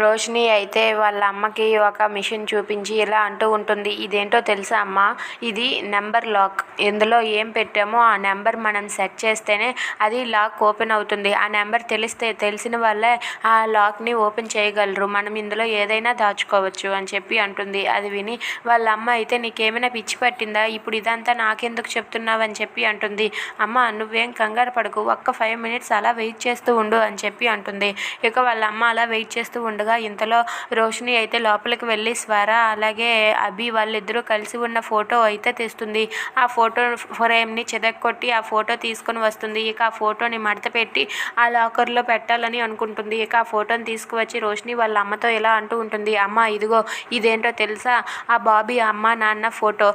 రోషిని అయితే వాళ్ళ అమ్మకి ఒక మిషన్ చూపించి ఇలా అంటూ ఉంటుంది. ఇదేంటో తెలుసా అమ్మ? ఇది నెంబర్ లాక్. ఇందులో ఏం పెట్టామో ఆ నెంబర్ మనం సెట్ చేస్తేనే అది లాక్ ఓపెన్ అవుతుంది. ఆ నెంబర్ తెలిస్తే తెలిసిన వాళ్ళే ఆ లాక్ని ఓపెన్ చేయగలరు. మనం ఇందులో ఏదైనా దాచుకోవచ్చు అని చెప్పి అంటుంది. అది విని వాళ్ళ అమ్మ అయితే నీకేమైనా పిచ్చి పట్టిందా? ఇప్పుడు ఇదంతా నాకెందుకు చెప్తున్నావు అని చెప్పి అంటుంది. అమ్మ నువ్వేం కంగారు పడకు. ఒక్క ఫైవ్ మినిట్స్ అలా వెయిట్ చేస్తూ ఉండు అని చెప్పి అంటుంది. ఇక వాళ్ళ అమ్మ అలా వెయిట్ చేస్తూ ఉండు ఉండగా ఇంతలో రోషిని అయితే లోపలికి వెళ్ళి స్వర అలాగే అభి వాళ్ళిద్దరూ కలిసి ఉన్న ఫోటో అయితే తెస్తుంది. ఆ ఫోటో ఫ్రేమ్ని చెదక్కొట్టి ఆ ఫోటో తీసుకొని వస్తుంది. ఇక ఆ ఫోటోని మడత పెట్టి ఆ లాకర్లో పెట్టాలని అనుకుంటుంది. ఇక ఆ ఫోటోని తీసుకువచ్చి రోషిని వాళ్ళ అమ్మతో ఇలా అంటూ ఉంటుంది. అమ్మ ఇదిగో ఇదేంటో తెలుసా? ఆ బాబీ అమ్మ నాన్న ఫోటో.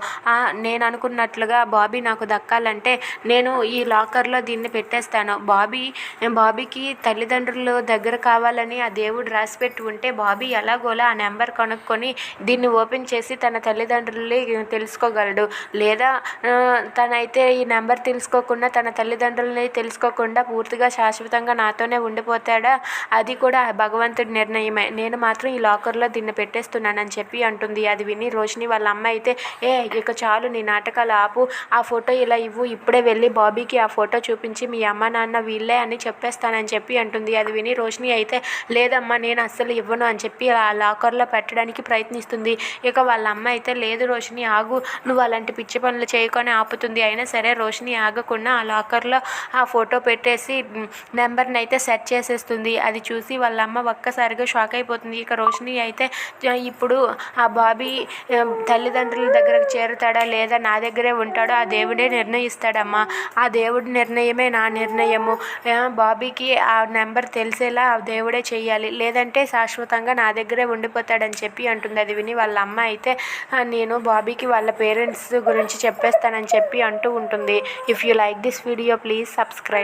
నేను అనుకున్నట్లుగా బాబీ నాకు దక్కాలంటే నేను ఈ లాకర్లో దీన్ని పెట్టేస్తాను. బాబీ బాబీకి తల్లిదండ్రులు దగ్గర కావాలని ఆ దేవుడు రాసిపెట్టి ఉంటే బాబీ ఎలాగోలా? ఆ నెంబర్ కనుక్కొని దీన్ని ఓపెన్ చేసి తన తల్లిదండ్రుల్ని తెలుసుకోగలడు. లేదా తనైతే ఈ నెంబర్ తెలుసుకోకుండా తన తల్లిదండ్రులని తెలుసుకోకుండా పూర్తిగా శాశ్వతంగా నాతోనే ఉండిపోతాడా? అది కూడా భగవంతుడి నిర్ణయమే. నేను మాత్రం ఈ లాకర్లో దీన్ని పెట్టేస్తున్నానని చెప్పి అంటుంది. అది విని రోషిని వాళ్ళ అమ్మ అయితే ఏ ఇక చాలు నీ నాటకాలు ఆపు. ఆ ఫోటో ఇలా ఇవ్వు. ఇప్పుడే వెళ్ళి బాబీకి ఆ ఫోటో చూపించి మీ అమ్మ నాన్న వీళ్ళే అని చెప్పేస్తానని చెప్పి అంటుంది. అది విని రోషిని అయితే లేదమ్మా నేను అస్సలు ఇవ్వను అని చెప్పి ఆ లాకర్లో పెట్టడానికి ప్రయత్నిస్తుంది. ఇక వాళ్ళ అమ్మ అయితే లేదు రోషిని ఆగు. నువ్వు అలాంటి పిచ్చి పనులు చేయకొని ఆపుతుంది. అయినా సరే రోషిని ఆగకుండా ఆ లాకర్లో ఆ ఫోటో పెట్టేసి నెంబర్ని అయితే సెట్ చేసేస్తుంది. అది చూసి వాళ్ళ అమ్మ ఒక్కసారిగా షాక్ అయిపోతుంది. ఇక రోషిని అయితే ఇప్పుడు ఆ బాబీ తల్లిదండ్రుల దగ్గరకు చేరుతాడా? లేదా నా దగ్గరే ఉంటాడో? ఆ దేవుడే నిర్ణయిస్తాడమ్మా. ఆ దేవుడి నిర్ణయమే నా నిర్ణయము. బాబీకి ఆ నెంబర్ తెలిసేలా ఆ దేవుడే చేయాలి లేదంటే శాశ్వతంగా నా దగ్గరే ఉండిపోతాడని చెప్పి అంటుంది. అది విని వాళ్ళ అమ్మ అయితే నేను బాబీకి వాళ్ళ పేరెంట్స్ గురించి చెప్పేస్తానని చెప్పి అంటూ ఉంటుంది. If you like this video please subscribe